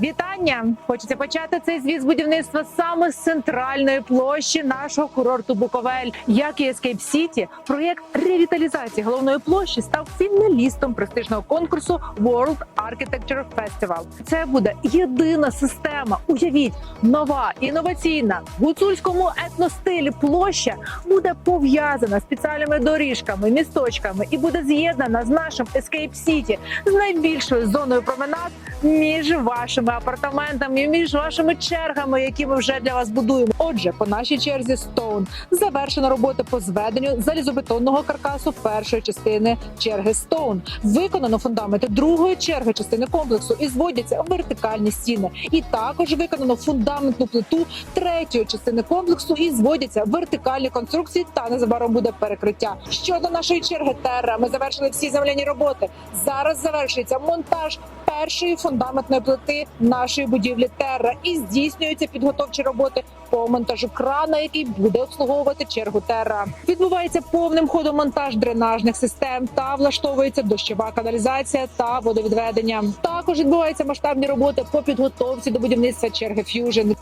Вітання! Хочеться почати цей звіт з будівництва саме з центральної площі нашого курорту Буковель. Як і Escape City, проєкт ревіталізації головної площі став фіналістом престижного конкурсу World Architecture Festival. Це буде єдина система. Уявіть, нова інноваційна в гуцульському етностилі площа буде пов'язана спеціальними доріжками, місточками і буде з'єднана з нашим Escape City, з найбільшою зоною променад між вашими апартаментами, між вашими чергами, які ми вже для вас будуємо. Отже, по нашій черзі Stone завершена робота по зведенню залізобетонного каркасу першої частини черги Stone. Виконано фундаменти другої черги частини комплексу і зводяться вертикальні стіни. І також виконано фундаментну плиту третьої частини комплексу і зводяться вертикальні конструкції. Та незабаром буде перекриття. Щодо нашої черги Терра, ми завершили всі земляні роботи. Зараз завершується монтаж першої фундаментної плити нашої будівлі Терра і здійснюються підготовчі роботи по монтажу крана, який буде обслуговувати чергу Терра. Відбувається повним ходом монтаж дренажних систем та влаштовується дощова каналізація та водовідведення. Також відбуваються масштабні роботи по підготовці до будівництва черги Fusion.